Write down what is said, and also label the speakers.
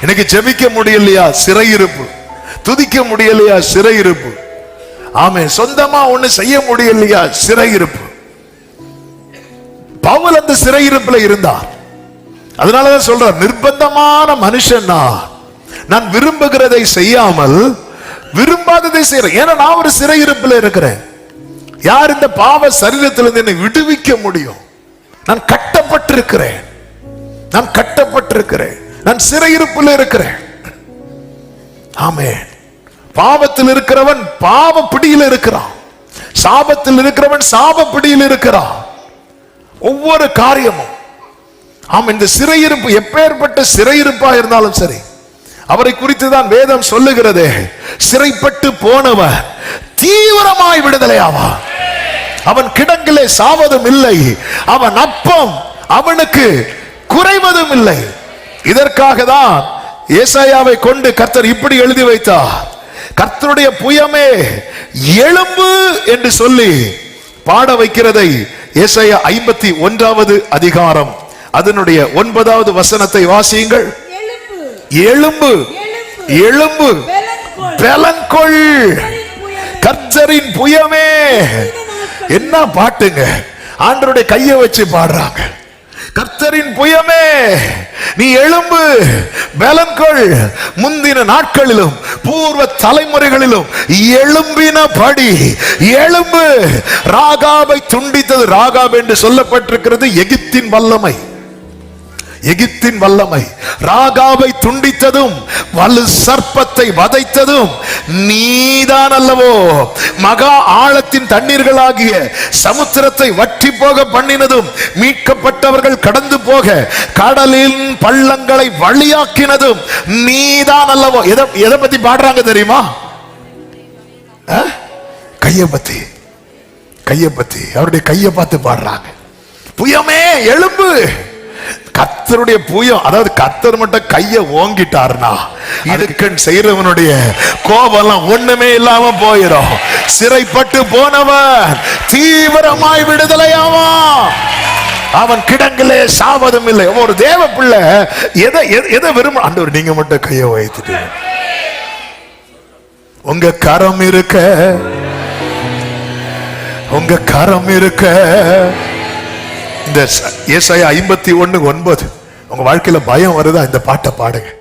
Speaker 1: எனக்கு ஜெபிக்க முடியலையா? சிறையிருப்பு. துதிக்க முடியலையா? சிறையிருப்பு. ஆமே சொந்தமா ஒண்ணு செய்ய முடியலையா? சிறையிருப்பு. பவுல் அந்த சிறையிருப்புல இருந்தார். அதனாலதான் சொல்ற நிர்பந்தமான மனுஷன் நான். நான் விரும்புகிறதை செய்யாமல் விரும்பாததை செய்யறேன் ஏன்னா நான் ஒரு சிறையிருப்புல இருக்கிறேன். யார் இந்த பாவ சரீரத்திலிருந்து என்னை விடுவிக்க முடியும்? நான் கட்டப்பட்டிருக்கிறேன். நான் கட்டப்பட்டிருக்கிறேன். நான் சிறையிருப்பில் இருக்கிறேன். ஆமே பாவத்தில் இருக்கிறவன் பாவ பிடியில் இருக்கிறான். சாபத்தில் இருக்கிறவன் சாப பிடியில் இருக்கிறான். ஒவ்வொரு காரியமும். ஆம் இந்த சிறையிருப்பு எப்பேற்பட்ட சிறையிருப்பா இருந்தாலும் சரி அவரை குறித்து தான் வேதம் சொல்லுகிறதே. சிறைப்பட்டு போனவன் தீவிரமாய் விடுதலை ஆவா அவன் கிடங்கிலே சாவதும் இல்லை. அவன் அப்பம் அவனுக்கு குறைவதும் இல்லை. இதற்காக தான் ஏசாயாவை கொண்டு கர்த்தர் இப்படி எழுதி வைத்தார். கர்த்தருடைய புயமே எலும்பு என்று சொல்லி பாட வைக்கிறதை ஏசாயா ஐம்பத்தி ஒன்றாவது அதிகாரம். அதனுடைய ஒன்பதாவது வசனத்தை வாசியுங்கள். எலும்பு
Speaker 2: எலும்பு
Speaker 1: பெலங்கொள்
Speaker 2: கர்த்தரின் புயமே.
Speaker 1: கர்த்தரின் புயமே. என்ன பாட்டுங்க? ஆண்டருடைய கையை வச்சு பாடுறாங்க. கர்த்தரின் புயமே. நீ எழும்பு. பலன்கொள் முந்தின நாட்களிலும் பூர்வ தலைமுறைகளிலும் எழும்பினபடி எழும்பு. ராகாபை துண்டித்தது ராகாப் என்று சொல்லப்பட்டிருக்கிறது எகிப்தின் வல்லமை. எகிப்தின் வல்லமை. ராகாவை துண்டித்ததும் வலு சர்ப்பத்தை வதைத்ததும் நீதான் அல்லவோ மகா ஆழத்தின் தண்ணீர்களாகிய சமுத்திரத்தை வற்றி போக பண்ணினதும் மீட்கப்பட்டவர்கள் கடந்து போக கடலின் பள்ளங்களை வழியாக்கினதும் நீதான் அல்லவோ எதை எதை பத்தி பாடுறாங்க தெரியுமா? ஆ? கையை பத்தி கையை பத்தி. அவருடைய கையை பார்த்து பாடுறாங்க. புயமே எழும்பு கத்தருடைய புயம் அதாவது கத்தர் மட்டும் கைய ஓங்கிட்டாருனா இதுக்கன் செய்யறவனுடைய கோபம்லாம் ஒண்ணுமே இல்லாம போயிடும் சிறைப்பட்டு போனவன் தீவிரமாய் விடுதலையாவா அவன் கிடங்கிலே சாவதும் இல்லை. ஒரு தேவ பிள்ளை எதை எதை- எதை விரும்ப ஆண்டவர் நீங்க மட்டும் கையை வைத்துட்டு உங்க கரம் இருக்க உங்க கரம் இருக்க இந்த ஏசாய ஐம்பத்தி ஒண்ணு ஒன்பது. உங்க வாழ்க்கையில பயம் வருதா? இந்த பாட்டை பாடுங்க.